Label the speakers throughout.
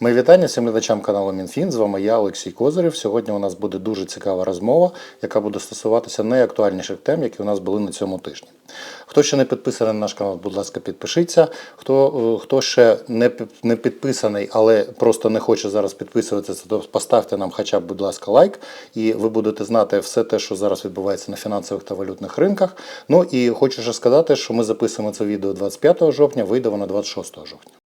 Speaker 1: Ми вітання всім глядачам каналу Мінфін. З вами я, Олексій Козирів. Сьогодні у нас буде дуже цікава розмова, яка буде стосуватися найактуальніших тем, які у нас були на цьому тижні. Хто ще не підписаний на наш канал, будь ласка, підпишіться. Хто, е, хто ще не, не підписаний, але просто не хоче зараз підписуватися, то поставте нам хоча б, будь ласка, лайк, і ви будете знати все те, що зараз відбувається на фінансових та валютних ринках. Ну і хочу ще сказати, що ми записуємо це відео 25 жовтня, вийде воно 26 жовтня.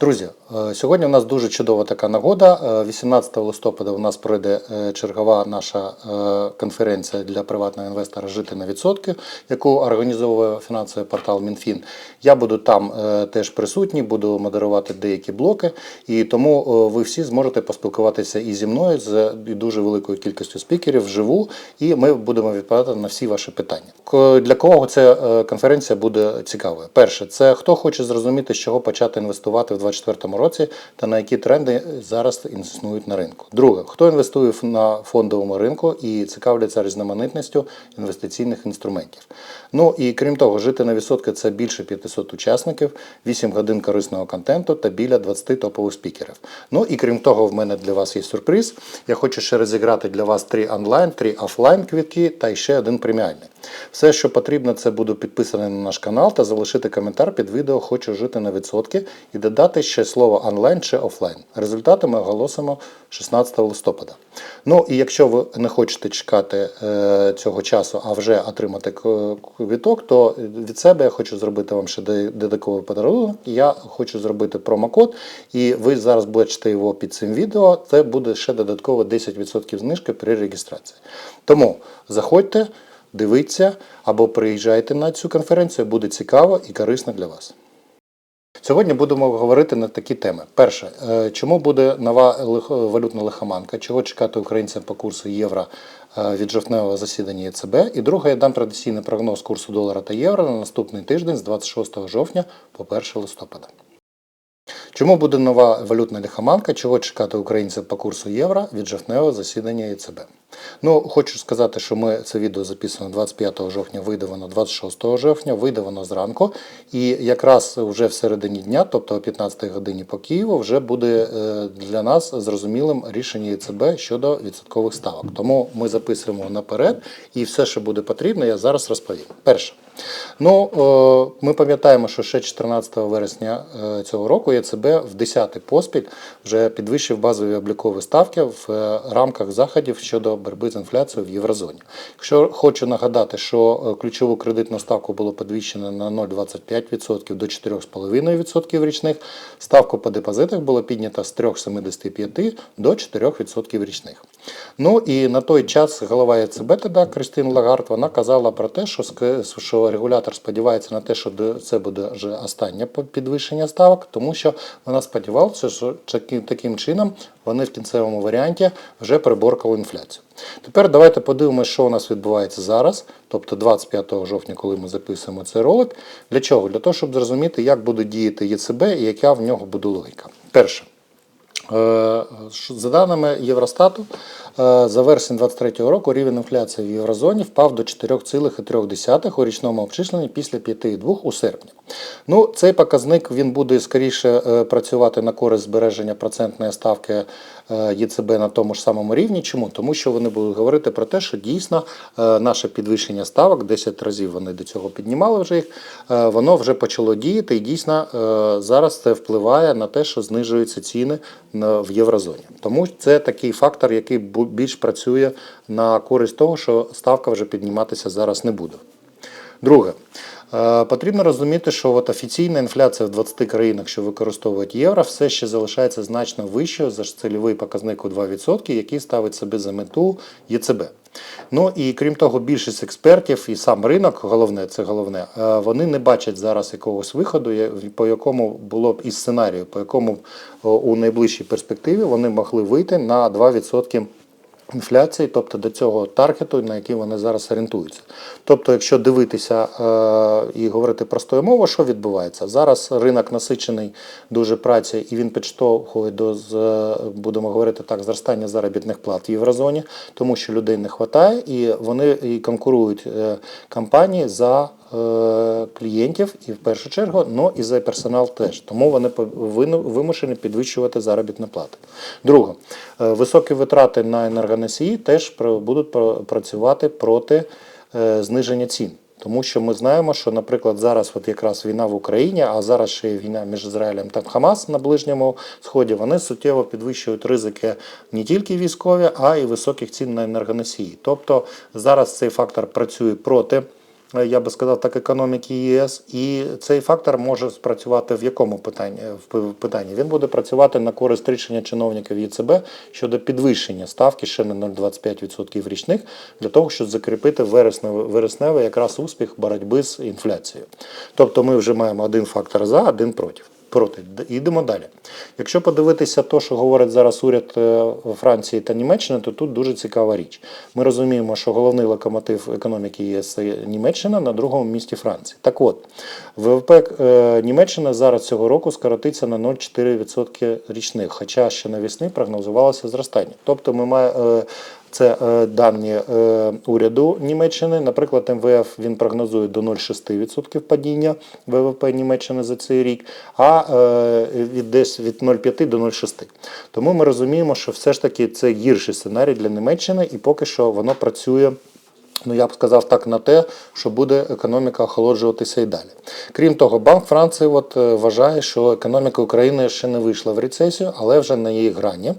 Speaker 1: Друзі, е, сьогодні у нас дуже чудова така нагода. Е, 18 листопада у нас пройде е, чергова наша е, конференція для приватного інвестора Жити на відсотки, яку організовує фінансовий портал Мінфін. Я буду там е, теж присутній, буду модерувати деякі блоки, і тому е, ви всі зможете поспілкуватися і зі мною з дуже великою кількістю спікерів вживу, і ми будемо відповідати на всі ваші питання. Для кого ця е, конференція буде цікавою? Перше, це хто хоче зрозуміти, з чого почати інвестувати в 2024 році та на які тренди зараз існують на ринку. Друге, хто інвестує на фондовому ринку і цікавляться різноманітністю інвестиційних інструментів. Ну і крім того, жити на відсотки це більше 500 учасників, 8 годин корисного контенту та біля 20 топових спікерів. Ну і крім того, в мене для вас є сюрприз. Я хочу ще розіграти для вас три онлайн, три офлайн квітки та ще один преміальний. Все, що потрібно, це буду підписаний на наш канал та залишити коментар під відео Хочу жити на відсотки і додати ще слово онлайн чи офлайн. Результати ми оголосимо 16 листопада. Ну і якщо ви не хочете чекати е, цього часу, а вже отримати квіток, то від себе я хочу зробити вам ще додатковий подарунок. Я хочу зробити промокод, і ви зараз бачите його під цим відео. Це буде ще додатково 10% знижки при реєстрації. Тому заходьте, дивіться або приїжджайте на цю конференцію, буде цікаво і корисно для вас. Сьогодні будемо говорити на такі теми. Перше, е, чому буде нова валютна лихоманка, чого чекати українцям по курсу євро е, від жовтневого засідання ЄЦБ. І друге, я дам традиційний прогноз курсу долара та євро на наступний тиждень з 26 жовтня по 1 листопада. Чому буде нова валютна лихоманка? Чого чекати українцям по курсу євро від жовтневого засідання ЄЦБ? Ну, хочу сказати, що ми це відео записуємо 25 жовтня, вийде воно 26 жовтня, вийде воно зранку. І якраз вже в середині дня, тобто о 15 годині по Києву, вже буде е, для нас зрозумілим рішення ЄЦБ щодо відсоткових ставок. Тому ми записуємо наперед, і все, що буде потрібно, я зараз розповім. Перше. Ну, е, ми пам'ятаємо, що ще 14 вересня е, цього року ЕЦБ в 10 поспіль вже підвищив базові облікові ставки в е, рамках заходів щодо боротьби з інфляцією в єврозоні. Якщо хочу нагадати, що ключову кредитну ставку було підвищено на 0,25% до 4,5% річних, ставку по депозитах було піднято з 3,75 до 4% річних. Ну і на той час голова ЕЦБ тоді Кристин Лагард вона казала про те, що ск- регулятор сподівається на те, що це буде вже останнє підвищення ставок, тому що вона сподівалася, що таким чином вони в кінцевому варіанті вже приборкали інфляцію. Тепер давайте подивимося, що у нас відбувається зараз, тобто 25 жовтня, коли ми записуємо цей ролик. Для чого? Для того, щоб зрозуміти, як буде діяти ЄЦБ і яка в нього буде логіка. Перше. Е, За даними Євростату, за вересень 2023 року рівень інфляції в єврозоні впав до 4,3 у річному обчисленні після 5,2 у серпні. Ну, цей показник він буде скоріше е, працювати на користь збереження процентної ставки е, ЄЦБ на тому ж самому рівні. Чому? Тому що вони будуть говорити про те, що дійсно е, наше підвищення ставок, 10 разів вони до цього піднімали вже їх, е, воно вже почало діяти, і дійсно е, зараз це впливає на те, що знижуються ціни в єврозоні. Тому це такий фактор, який більш працює на користь того, що ставка вже підніматися зараз не буде. Друге, е, потрібно розуміти, що от офіційна інфляція в 20 країнах, що використовують євро, все ще залишається значно вищою за цільовий показник у 2%, який ставить собі за мету ЄЦБ. Ну і крім того, більшість експертів і сам ринок, головне, це головне, е, вони не бачать зараз якогось виходу, по якому було б із сценарію, по якому у найближчій перспективі вони могли вийти на 2% інфляції, тобто до цього таргету, на який вони зараз орієнтуються. Тобто, якщо дивитися е, і говорити простою мовою, що відбувається? Зараз ринок насичений дуже працею, і він підштовхує до з- е, будемо говорити так, зростання заробітних плат в єврозоні, тому що людей не вистачає, і вони і конкурують е, компанії за клієнтів і в першу чергу, ну і за персонал теж. Тому вони вимушені підвищувати заробітні плати. Друге, е, високі витрати на енергоносії теж будуть пр- працювати проти е, зниження цін. Тому що ми знаємо, що, наприклад, зараз от якраз війна в Україні, а зараз ще й війна між Ізраїлем та Хамас на Ближньому Сході, вони суттєво підвищують ризики не тільки військові, а й високих цін на енергоносії. Тобто зараз цей фактор працює проти. Е, Я би сказав так, економіки ЄС, і цей фактор може спрацювати в якому питанні? В питанні він буде працювати на користь рішення чиновників ЄЦБ щодо підвищення ставки ще на 0,25% річних для того, щоб закріпити вересневий, вересневий якраз успіх боротьби з інфляцією. Тобто ми вже маємо один фактор за, один проти. Проти йдемо далі. Якщо подивитися те, що говорить зараз уряд е, Франції та Німеччини, то тут дуже цікава річ. Ми розуміємо, що головний локомотив економіки ЄС Німеччина на другому місці Франції. Так от, ВВП е, Німеччини зараз цього року скоротиться на 0,4% річних, хоча ще навесни прогнозувалося зростання. Тобто ми маємо. Це е, дані е, уряду Німеччини. Наприклад, МВФ він прогнозує до 0,6% падіння ВВП Німеччини за цей рік, а е, від десь від 0,5 до 0,6. Тому ми розуміємо, що все ж таки це гірший сценарій для Німеччини, і поки що воно працює. Ну, я б сказав так на те, що буде економіка охолоджуватися і далі. Крім того, Банк Франції от, е, вважає, що економіка України ще не вийшла в рецесію, але вже на її грані.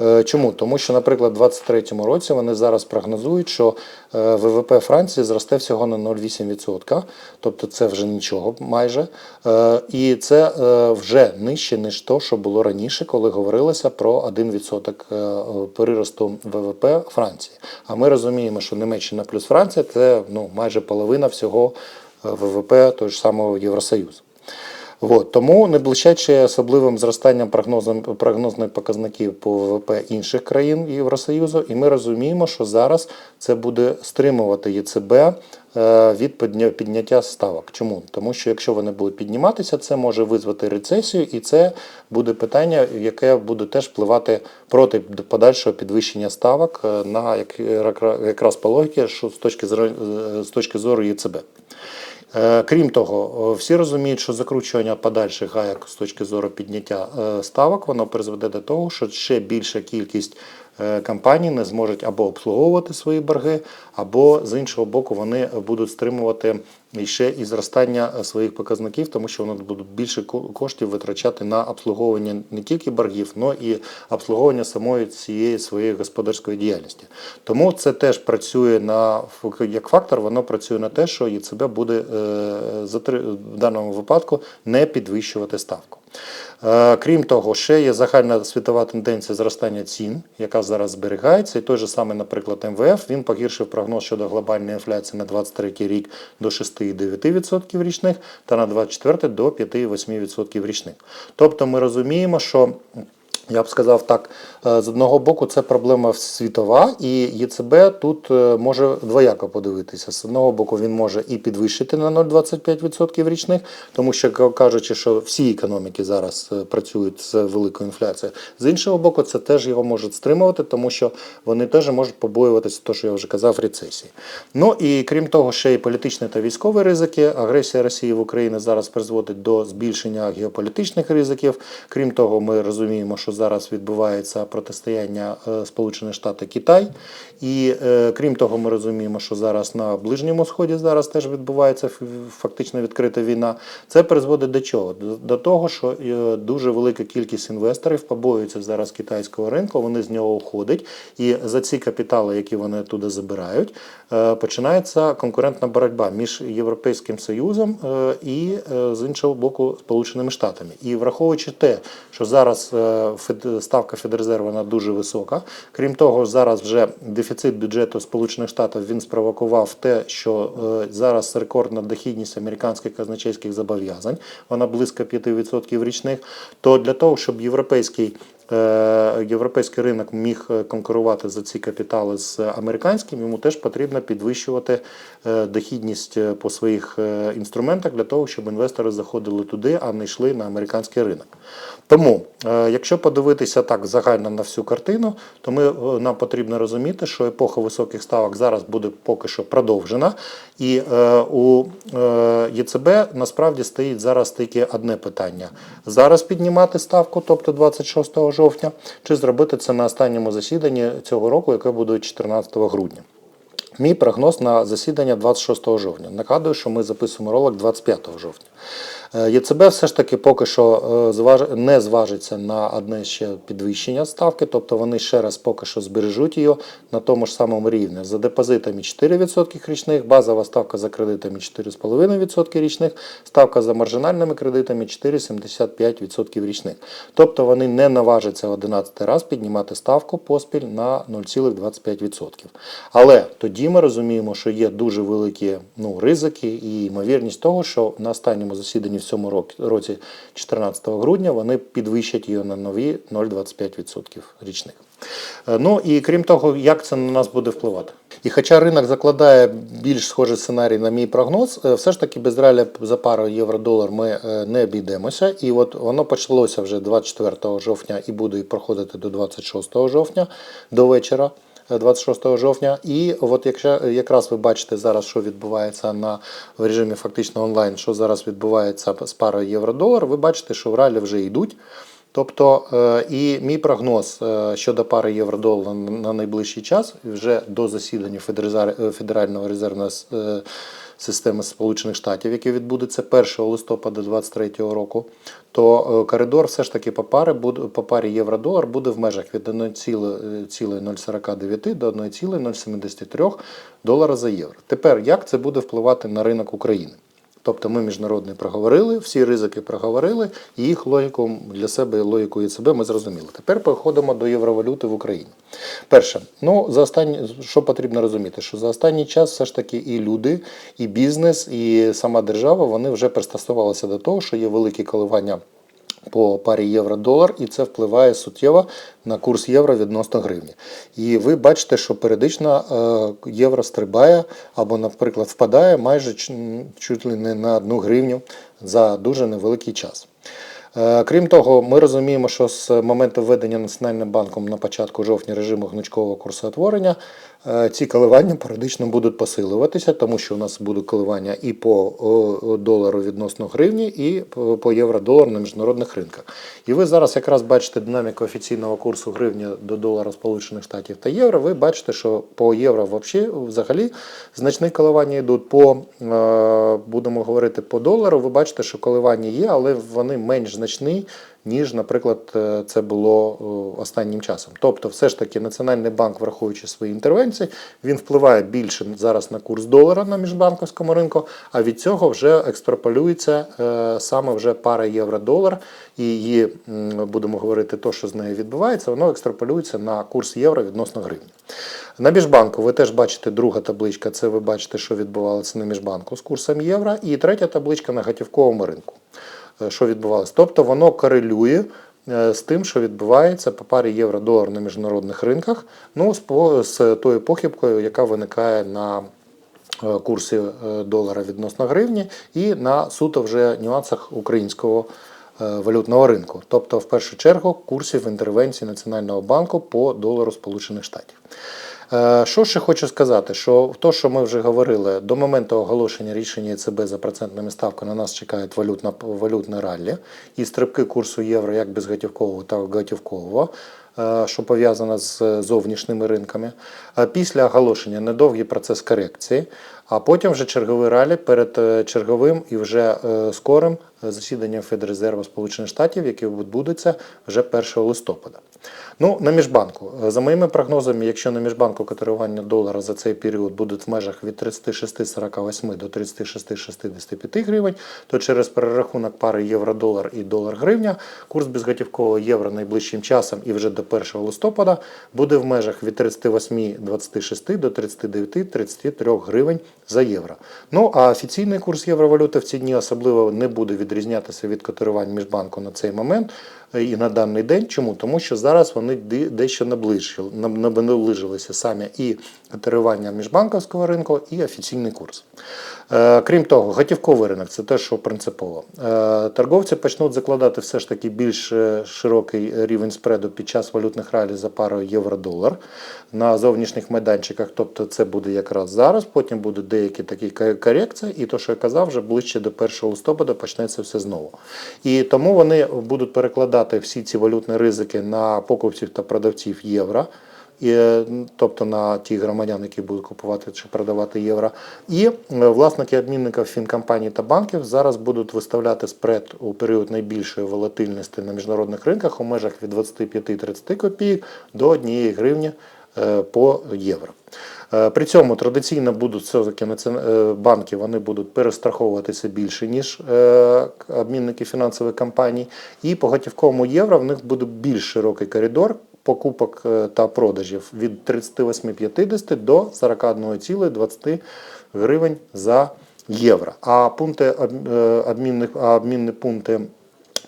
Speaker 1: Е, Чому? Тому що, наприклад, у 2023 році вони зараз прогнозують, що е, ВВП Франції зросте всього на 0,8%, тобто це вже нічого майже. Е, І це вже нижче, ніж то, що було раніше, коли говорилося про 1% е, приросту ВВП Франції. А ми розуміємо, що Німеччина плюс Франція це ну, майже половина всього ВВП того ж самого Євросоюзу. От, тому не блищачи особливим зростанням прогнозних показників по ВВП інших країн Євросоюзу, і ми розуміємо, що зараз це буде стримувати ЄЦБ е, від підня- підняття ставок. Чому? Тому що якщо вони будуть підніматися, це може визвати рецесію, і це буде питання, яке буде теж впливати проти подальшого підвищення ставок е, на як- якраз по логіки, що з точки зору ЄЦБ. Е, Крім того, всі розуміють, що закручування подальших гаяк з точки зору підняття е, ставок, воно призведе до того, що ще більша кількість е, компаній не зможуть або обслуговувати свої борги, або з іншого боку вони будуть стримувати ще і зростання своїх показників, тому що вони будуть більше ко- коштів витрачати на обслуговування не тільки боргів, але і обслуговування самої цієї своєї господарської діяльності. Тому це теж працює на як фактор, воно працює на те, що ЄЦБ буде е, в даному випадку не підвищувати ставку. Е, Крім того, ще є загальна світова тенденція зростання цін, яка зараз зберігається. І той же самий, наприклад, МВФ він погіршив прогноз щодо глобальної інфляції на 2023 рік до 6,9% річних та на 2024 до 5,8% річних. Тобто ми розуміємо, що я б сказав так, е, з одного боку, це проблема світова, і ЄЦБ тут е, може двояко подивитися. З одного боку, він може і підвищити на 0,25% річних, тому що кажучи, що всі економіки зараз е, працюють з великою інфляцією. З іншого боку, це теж його може стримувати, тому що вони теж можуть побоюватися, того, що я вже казав, рецесії. Ну і крім того, ще й політичні та військові ризики. Агресія Росії в Україні зараз призводить до збільшення геополітичних ризиків. Крім того, ми розуміємо, що зараз відбувається протистояння е, Сполучені Штати Китай. І е, крім того, ми розуміємо, що зараз на Ближньому Сході зараз теж відбувається фактично відкрита війна. Це призводить до чого? До, того, що е, дуже велика кількість інвесторів побоюються зараз китайського ринку, вони з нього уходять, і за ці капітали, які вони туди забирають, починається конкурентна боротьба між Європейським Союзом і з іншого боку Сполученими Штатами. І враховуючи те, що зараз ставка Федрезерву вона дуже висока. Крім того, зараз вже дефіцит бюджету Сполучених Штатів він спровокував те, що е, зараз рекордна дохідність американських казначейських зобов'язань, вона близько 5% річних. То для того, щоб європейський європейський ринок міг е, конкурувати за ці капітали з американським, йому теж потрібно підвищувати е, дохідність е, по своїх е, інструментах для того, щоб інвестори заходили туди, а не йшли на американський ринок. Тому, е, якщо подивитися так загально на всю картину, то ми, е, нам потрібно розуміти, що епоха високих ставок зараз буде поки що продовжена. І е, у е, ЄЦБ насправді стоїть зараз тільки одне питання: зараз піднімати ставку, тобто 26 жовтня, чи зробити це на останньому засіданні цього року, яке буде 14 грудня. Мій прогноз на засідання 26 жовтня. Нагадую, що ми записуємо ролик 25 жовтня. Е, ЄЦБ все ж таки поки що е, не зважиться на одне ще підвищення ставки, тобто вони ще раз поки що збережуть її на тому ж самому рівні. За депозитами 4% річних, базова ставка за кредитами 4,5% річних, ставка за маржинальними кредитами 4,75% річних. Тобто вони не наважаться 11 раз піднімати ставку поспіль на 0,25%. Але тоді ми розуміємо, що є дуже великі ну, ризики і ймовірність того, що на останньому засіданні в цьому році, 14 грудня, вони підвищать її на нові 0,25% річних. Е, Ну і крім того, як це на нас буде впливати? І хоча ринок закладає більш схожий сценарій на мій прогноз, е, все ж таки без реалі за пару євро-долар ми е, не обійдемося. І от воно почалося вже 24 жовтня і буде проходити до 26 жовтня до вечора. Е, 26 жовтня, і от якщо якраз ви бачите зараз, що відбувається на в режимі фактично онлайн, що зараз відбувається з парою євро-долар, ви бачите, що в ралі вже йдуть. Тобто, е, і мій прогноз е, щодо пари євро-долар на найближчий час, вже до засідання Федерального резервної с- е, системи Сполучених Штатів, який відбудеться 1 листопада 2023 року, то е, коридор все ж таки по парі по парі євро-долар буде в межах від 1,049 до 1,073 долара за євро. Тепер як це буде впливати на ринок України? Тобто ми міжнародний проговорили, всі ризики проговорили, і їх логіку для себе, логіку ЄЦБ ми зрозуміли. Тепер переходимо до євровалюти в Україні. Перше, ну за останні, що потрібно розуміти, що за останній час все ж таки і люди, і бізнес, і сама держава вони вже пристосувалися до того, що є великі коливання по парі євро-долар, і це впливає суттєво на курс євро відносно гривні. І ви бачите, що періодично е, євро стрибає або, наприклад, впадає майже чуть ли не на одну гривню за дуже невеликий час. Е, Крім того, ми розуміємо, що з моменту введення Національним банком на початку жовтня режиму гнучкового курсоутворення ці коливання періодично будуть посилюватися, тому що у нас будуть коливання і по долару відносно гривні, і по- євро-долару на міжнародних ринках. І ви зараз якраз бачите динаміку офіційного курсу гривні до долара Сполучених Штатів та євро. Ви бачите, що по євро вообще, взагалі значні коливання йдуть. По е, будемо говорити по долару. Ви бачите, що коливання є, але вони менш значні. Ніж, наприклад, е, це було е, останнім часом. Тобто, все ж таки, Національний банк, враховуючи свої інтервенції, він впливає більше зараз на курс долара на міжбанковському ринку, а від цього вже екстраполюється е, саме вже пара євро-долар, і її, будемо говорити, то, що з нею відбувається, воно екстраполюється на курс євро відносно гривні. На міжбанку ви теж бачите друга табличка, це ви бачите, що відбувалося на міжбанку з курсом євро, і третя табличка на готівковому ринку що відбувалося. Тобто воно корелює е, з тим, що відбувається по парі євро-долар на міжнародних ринках, ну, з, тою похибкою, яка виникає на е, курсі е, долара відносно гривні, і на суто вже нюансах українського е, валютного ринку. Тобто, в першу чергу, курсів інтервенції Національного банку по долару Сполучених Штатів. Е, Що ще хочу сказати, що то, що ми вже говорили, до моменту оголошення рішення ЕЦБ за процентними ставками на нас чекають валютна, валютне раллі і стрибки курсу євро як безготівкового, так і готівкового, е, що пов'язано з зовнішніми ринками. Після оголошення недовгий процес корекції, а потім вже черговий ралі перед е, черговим і вже е, скорим засіданням Федрезерву Сполучених Штатів, яке відбудеться вже 1 листопада. Ну, на міжбанку. За моїми прогнозами, якщо на міжбанку котирування долара за цей період будуть в межах від 36,48 до 36,65 гривень, то через перерахунок пари євро-долар і долар-гривня курс безготівкового євро найближчим часом і вже до 1 листопада буде в межах від 38,26 до 39,33 гривень за євро. Ну а офіційний курс євровалюти в ці дні особливо не буде відрізнятися від котирувань міжбанку на цей момент. І на даний день. Чому? Тому що зараз вони дещо наближилися самі і котирування міжбанківського ринку, і офіційний курс. Е, Крім того, готівковий ринок це те, що принципово. Е, Торговці почнуть закладати все ж таки більш е, широкий рівень спреду під час валютних ралі за парою євро-долар на зовнішніх майданчиках. Тобто це буде якраз зараз, потім будуть деякі такі корекції, і то, що я казав, вже ближче до 1 листопада почнеться все знову. І тому вони будуть перекладати всі ці валютні ризики на покупців та продавців євро. І, е, тобто на ті громадян, які будуть купувати чи продавати євро. І е, власники обмінників фінкомпаній та банків зараз будуть виставляти спред у період найбільшої волатильності на міжнародних ринках у межах від 25-30 копійок до 1 гривні е, по євро. Е, При цьому традиційно будуть все-таки е, банки вони будуть перестраховуватися більше, ніж е, обмінники фінансових компаній. І по готівковому євро в них буде більш широкий коридор покупок та продажів від 38,50 до 41,20 гривень за євро. А пункти обмінних, обмінні пункти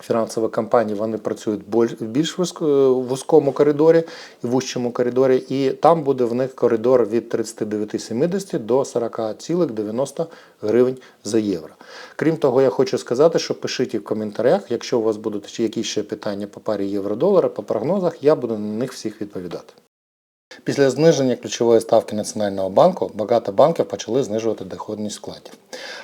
Speaker 1: фінансових компаній вони працюють в більш вузько- вузькому коридорі і вужчому коридорі, і там буде в них коридор від 39,70 до 40,90 гривень за євро. Крім того, я хочу сказати, що пишіть в коментарях, якщо у вас будуть якісь ще питання по парі євро-долара, по прогнозах, я буду на них всіх відповідати. Після зниження ключової ставки Національного банку багато банків почали знижувати доходність вкладів.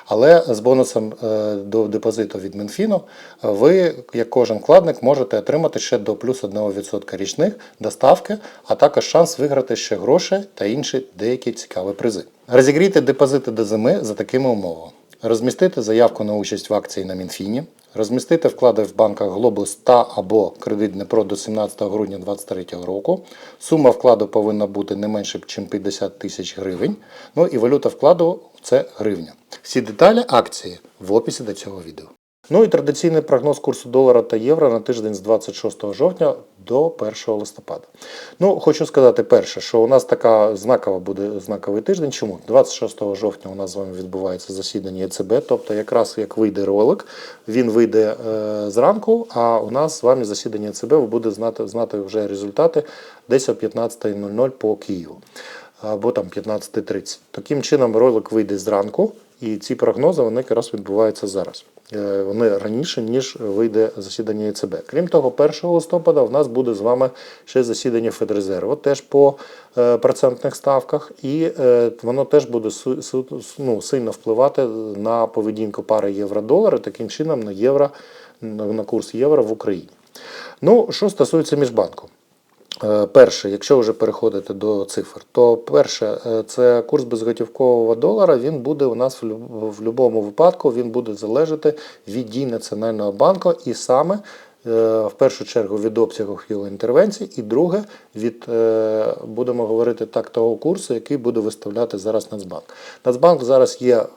Speaker 1: Але з бонусом е, до депозиту від Мінфіну е, ви, як кожен вкладник, можете отримати ще до плюс 1% річних доставки, а також шанс виграти ще гроші та інші деякі цікаві призи. Розігрійте депозити до зими за такими умовами. Розмістити заявку на участь в акції на Мінфіні, розмістити вклади в банках Глобус та або кредит Днепро до 17 грудня 2023 року. Сума вкладу повинна бути не менше, ніж 50 тисяч гривень. Ну і валюта вкладу це гривня. Всі деталі акції в описі до цього відео. Ну і традиційний прогноз курсу долара та євро на тиждень з 26 жовтня до 1 листопада. Ну, хочу сказати перше, що у нас така знакова буде знаковий тиждень. Чому? 26 жовтня у нас з вами відбувається засідання ЕЦБ, тобто якраз як вийде ролик, він вийде е, зранку, а у нас з вами засідання ЕЦБ, ви будете знати, знати вже результати десь о 15.00 по Києву або там 15.30. Таким чином ролик вийде зранку, і ці прогнози вони якраз відбуваються зараз. Е, Вони раніше, ніж вийде засідання ЕЦБ. Крім того, 1 листопада в нас буде з вами ще засідання Федрезерву, теж по е, процентних ставках, і е, воно теж буде ну, сильно впливати на поведінку пари євро-долара, таким чином на євро, на курс євро в Україні. Ну, що стосується міжбанку. Е, Перше, якщо вже переходити до цифр, то перше, е, це курс безготівкового долара. Він буде у нас в будь-якому випадку він буде залежати від дій Національного банку і саме в першу чергу від обсягу його інтервенцій, і друге від е, будемо говорити так того курсу, який буде виставляти зараз Нацбанк. Нацбанк зараз є, е,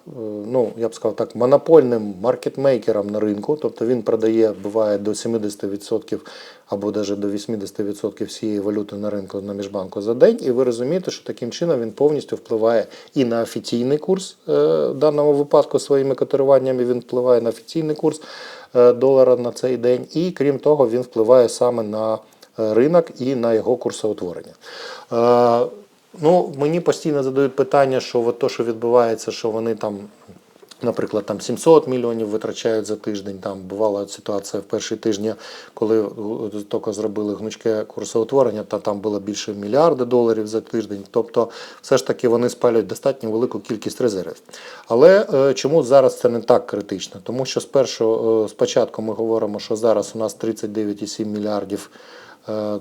Speaker 1: ну я б сказав так, монопольним маркетмейкером на ринку, тобто він продає, буває до 70% або навіть до 80% всієї валюти на ринку на міжбанку за день. І ви розумієте, що таким чином він повністю впливає і на офіційний курс е, в даному випадку своїми котируваннями. Він впливає на офіційний курс е, долара на цей день, і крім того, він впливає саме на е, ринок і на його курсоутворення. Е, Ну, мені постійно задають питання, що от то, що відбувається, що вони там Наприклад, там 700 мільйонів витрачають за тиждень. Там бувала ситуація в перші тижні, коли тільки зробили гнучке курсоутворення, та там було більше мільярда доларів за тиждень. Тобто, все ж таки вони спалюють достатньо велику кількість резервів. Але е, чому зараз це не так критично? Тому що спершу, е, спочатку ми говоримо, що зараз у нас 39,7 мільярдів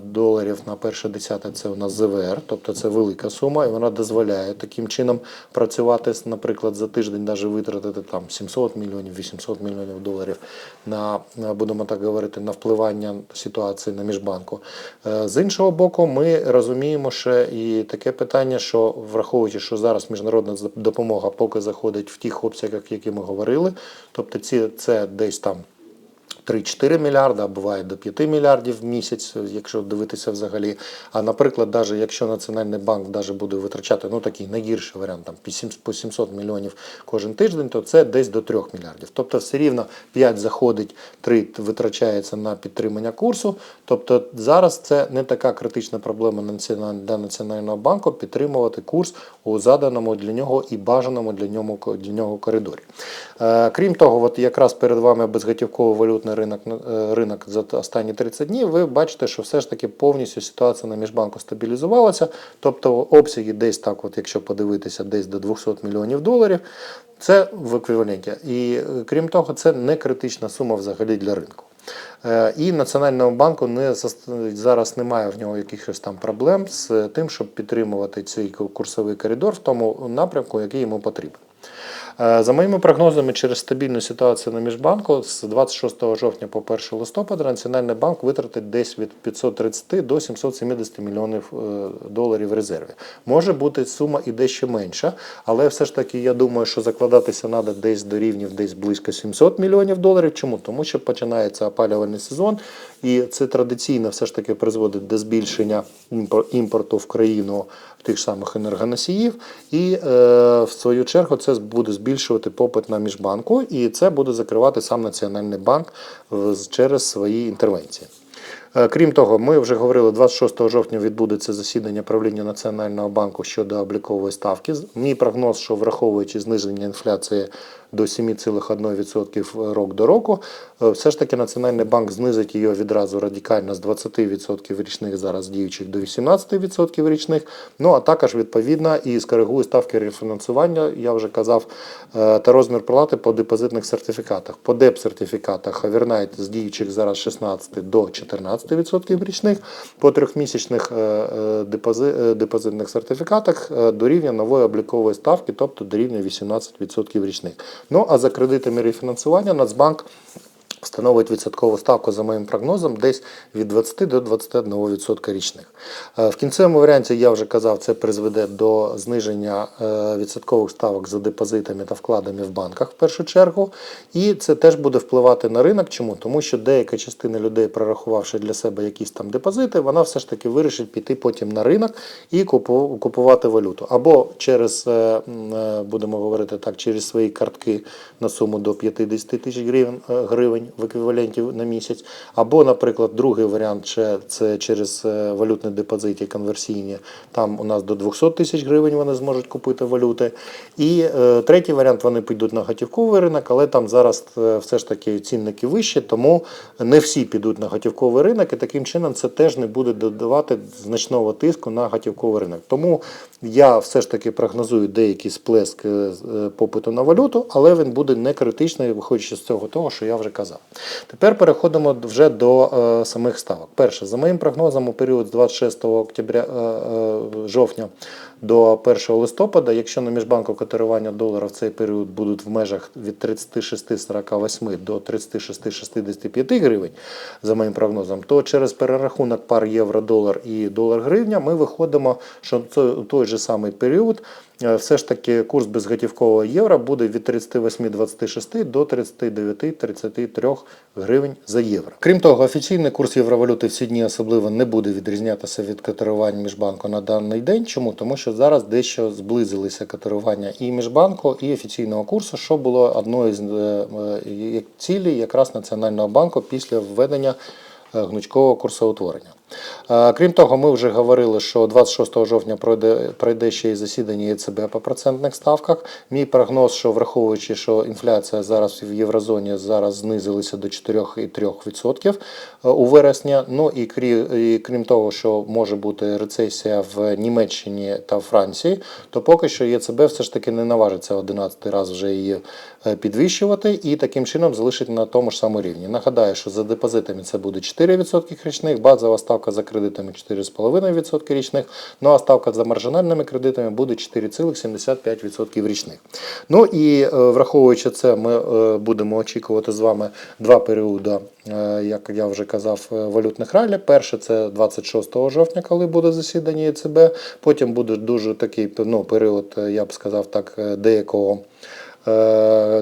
Speaker 1: доларів на перше десяте це у нас ЗВР, тобто це велика сума, і вона дозволяє таким чином працювати, наприклад, за тиждень, навіть витратити там 700 мільйонів, 800 мільйонів доларів на, на, будемо так говорити, на впливання ситуації на міжбанку. Е, З іншого боку, ми розуміємо ще і таке питання, що враховуючи, що зараз міжнародна допомога поки заходить в тих обсягах, які ми говорили, тобто ці це десь там 3-4 мільярди, а буває до 5 мільярдів в місяць, якщо дивитися взагалі. А наприклад, навіть якщо Національний банк даже буде витрачати ну такий найгірший варіант, там по 700 мільйонів кожен тиждень, то це десь до 3 мільярдів. Тобто все рівно 5 заходить, 3 витрачається на підтримання курсу. Тобто зараз це не така критична проблема для Національного банку підтримувати курс у заданому для нього і бажаному для нього, для нього коридорі. Е, Крім того, от якраз перед вами безготівковий валютний ринок, е, ринок за останні 30 днів, ви бачите, що все ж таки повністю ситуація на міжбанку стабілізувалася. Тобто обсяги десь так, от якщо подивитися, десь до 200 мільйонів доларів. Це в еквіваленті. І е, крім того, це не критична сума взагалі для ринку. Е, І Національного банку не зараз немає в нього якихось там проблем з тим, щоб підтримувати цей курсовий коридор в тому напрямку, який йому потрібен. Е, За моїми прогнозами, через стабільну ситуацію на міжбанку з 26 жовтня по 1 листопада Національний банк витратить десь від 530 до 770 мільйонів е, доларів резервів. Може бути сума і дещо менша, але все ж таки я думаю, що закладатися треба десь до рівнів десь близько 700 мільйонів доларів. Чому? Тому що починається опалювальний сезон, і це традиційно все ж таки призводить до збільшення імпорту в країну тих самих енергоносіїв, і е, в свою чергу це буде збільшувати попит на міжбанку, і це буде закривати сам Національний банк через свої інтервенції. Е, Крім того, ми вже говорили, 26 жовтня відбудеться засідання правління Національного банку щодо облікової ставки. Мій прогноз, що враховуючи зниження інфляції до 7,1% рок до року, е, все ж таки Національний банк знизить її відразу радикально з 20% річних зараз діючих до 18% річних. Ну а також відповідно і скоригує ставки рефінансування, я вже казав, е, та розмір плати по депозитних сертифікатах. По деп-сертифікатах овернайт з діючих зараз 16 до 14% річних, по трьохмісячних е, депози- депозитних сертифікатах до рівня нової облікової ставки, тобто до рівня 18% річних. Ну а за кредитами рефінансування Нацбанк Встановить відсоткову ставку за моїм прогнозом десь від 20 до 21% річних. Е, В кінцевому варіанті я вже казав, це призведе до зниження е, відсоткових ставок за депозитами та вкладами в банках в першу чергу. І це теж буде впливати на ринок. Чому? Тому що деяка частина людей, прорахувавши для себе якісь там депозити, вона все ж таки вирішить піти потім на ринок і купувати валюту. Або через, е, будемо говорити так, через свої картки на суму до 50 тисяч гривень в еквіваленті на місяць. Або, наприклад, другий варіант ще це через е, валютні депозити конверсійні. Там у нас до 200 тисяч гривень вони зможуть купити валюти. І е, третій варіант вони підуть на готівковий ринок, але там зараз е, все ж таки цінники вищі, тому не всі підуть на готівковий ринок, і таким чином це теж не буде додавати значного тиску на готівковий ринок. Тому я все ж таки прогнозую деякий сплеск е, попиту на валюту, але він буде не критичний, виходячи з цього того, що я вже казав. Тепер переходимо вже до е, самих ставок. Перше, за моїм прогнозом, у період з 26 октября, е, е, жовтня до 1 листопада, якщо на міжбанку котирування долара в цей період будуть в межах від 36-48 до 36-65 гривень, за моїм прогнозом, то через перерахунок пар євро-долар і долар-гривня ми виходимо, що той же самий період все ж таки курс безготівкового євро буде від 38,26 до 39,33 гривень за євро. Крім того, офіційний курс євровалюти в ці дні особливо не буде відрізнятися від котирувань міжбанку на даний день. Чому? Тому що зараз дещо зблизилися котирування і міжбанку, і офіційного курсу, що було одною з е, е, цілей якраз Національного банку після введення е, гнучкового курсоутворення. Е, Крім того, ми вже говорили, що 26 жовтня пройде, пройде ще й засідання ЄЦБ по процентних ставках. Мій прогноз, що враховуючи, що інфляція зараз в єврозоні зараз знизилася до 4,3% е, у вересня. Ну і і крім того, що може бути рецесія в Німеччині та Франції, то поки що ЄЦБ все ж таки не наважиться 11 раз вже її е, підвищувати і таким чином залишить на тому ж самому рівні. Нагадаю, що за депозитами це буде 4% річних, базова ставка за кредитами 4,5% річних, ну а ставка за маржинальними кредитами буде 4,75% річних. Ну і е, враховуючи це, ми е, будемо очікувати з вами два періоди, е, як я вже казав, валютних ралі. Перше це 26 жовтня, коли буде засідання ЄЦБ. Потім буде дуже такий ну, період, я б сказав так, деякого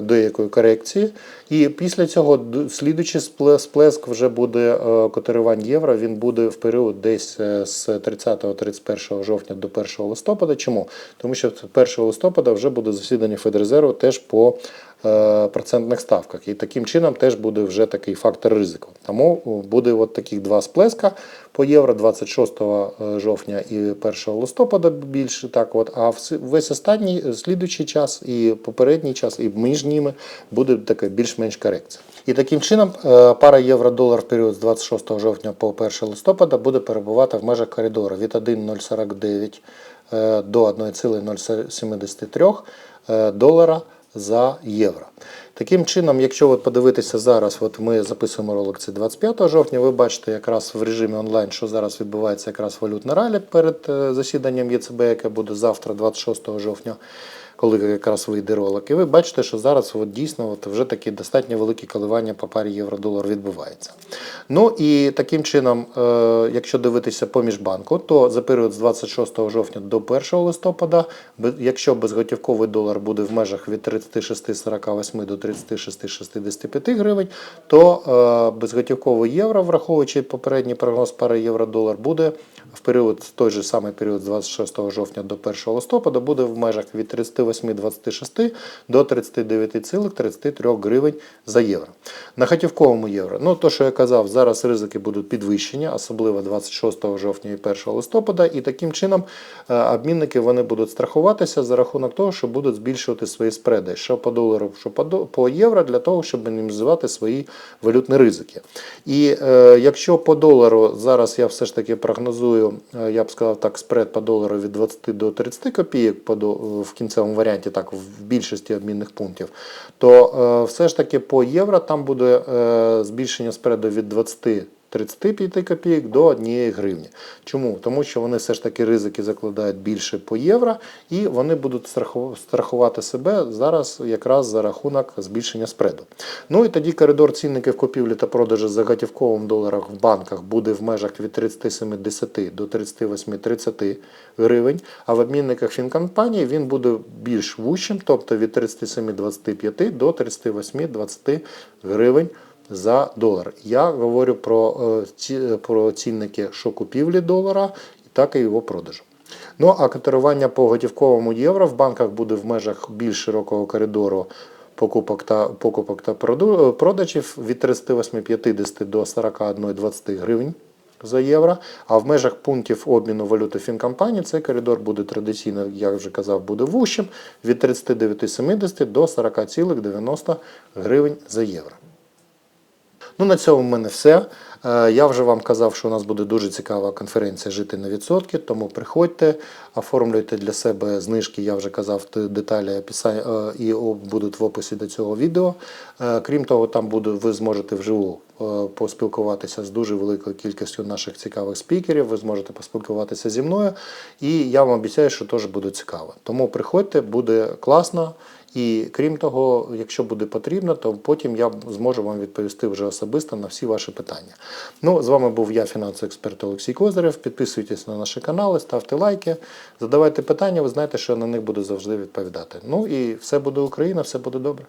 Speaker 1: деякої корекції. І після цього слідуючий спле- сплеск вже буде е, котирувань євро. Він буде в період десь е, з 30-31 жовтня до 1 листопада. Чому? Тому що 1 листопада вже буде засідання Федрезерву теж по е, процентних ставках. І таким чином теж буде вже такий фактор ризику. Тому буде от таких два сплеска по євро 26 жовтня і 1 листопада більше. Так от, а весь останній е, слідуючий час і попередній час, і між ними буде така більш-менш корекція. І таким чином е, пара євро-долар в період з 26 жовтня по 1 листопада буде перебувати в межах коридору від 1,049 е, до 1,073 е, долара за євро. Таким чином, якщо от подивитися зараз, от ми записуємо ролик це 25 жовтня, ви бачите якраз в режимі онлайн, що зараз відбувається якраз валютна ралі перед е, засіданням ЄЦБ, яке буде завтра, 26 жовтня, коли якраз вийде ролик. І ви бачите, що зараз от дійсно от вже такі достатньо великі коливання по парі євро-долар відбуваються. Ну і таким чином, е, якщо дивитися поміж банку, то за період з 26 жовтня до 1 листопада, якщо безготівковий долар буде в межах від 36,48 до 36,65 гривень, то е, безготівковий євро, враховуючи попередній прогноз пари євро-долар, буде в період в той же самий період з 26 жовтня до 1 листопада, буде в межах від 38,26 до 39,33 гривень за євро. На готівковому євро, ну то, що я казав, зараз ризики будуть підвищені, особливо 26 жовтня і 1 листопада, і таким чином е, обмінники вони будуть страхуватися за рахунок того, що будуть збільшувати свої спреди, що по долару, що по, до- євро, для того, щоб мінімізувати свої валютні ризики. І е, якщо по долару зараз я все ж таки прогнозую, е, я б сказав так, спред по долару від 20 до 30 копійок по до- в кінцевому варіанті, так в більшості обмінних пунктів, то е, все ж таки по євро там буде е, збільшення спреду від 20 35 копійок до 1 гривні. Чому? Тому що вони все ж таки ризики закладають більше по євро, і вони будуть страхувати себе зараз якраз за рахунок збільшення спреду. Ну і тоді коридор цінників купівлі та продажу за готівковим доларах в банках буде в межах від 37,10 до 38,30 гривень, а в обмінниках фінкомпанії він буде більш вущим, тобто від 37,25 до 38,20 гривень за долар. Я говорю про, е, про цінники що купівлі долара, так і його продажу. Ну а котирування по готівковому євро в банках буде в межах більш широкого коридору покупок та покупок та е, продажів від 38,50 до 41,20 гривень за євро. А в межах пунктів обміну валюти фінкомпанії цей коридор буде традиційно, як вже казав, буде вущим від 39,70 до 40,90 гривень за євро. Ну, на цьому в мене все. Е, Я вже вам казав, що у нас буде дуже цікава конференція Жити на відсотки, тому приходьте, оформлюйте для себе знижки. Я вже казав, деталі е, і будуть в описі до цього відео. Е, Крім того, там буде, ви зможете вживу поспілкуватися з дуже великою кількістю наших цікавих спікерів. Ви зможете поспілкуватися зі мною. І я вам обіцяю, що теж буде цікаво. Тому приходьте, буде класно. І крім того, якщо буде потрібно, то потім я зможу вам відповісти вже особисто на всі ваші питання. Ну, з вами був я, фінансовий експерт Олексій Козирев. Підписуйтесь на наші канали, ставте лайки, задавайте питання, ви знаєте, що я на них буду завжди відповідати. Ну і все буде Україна, все буде добре.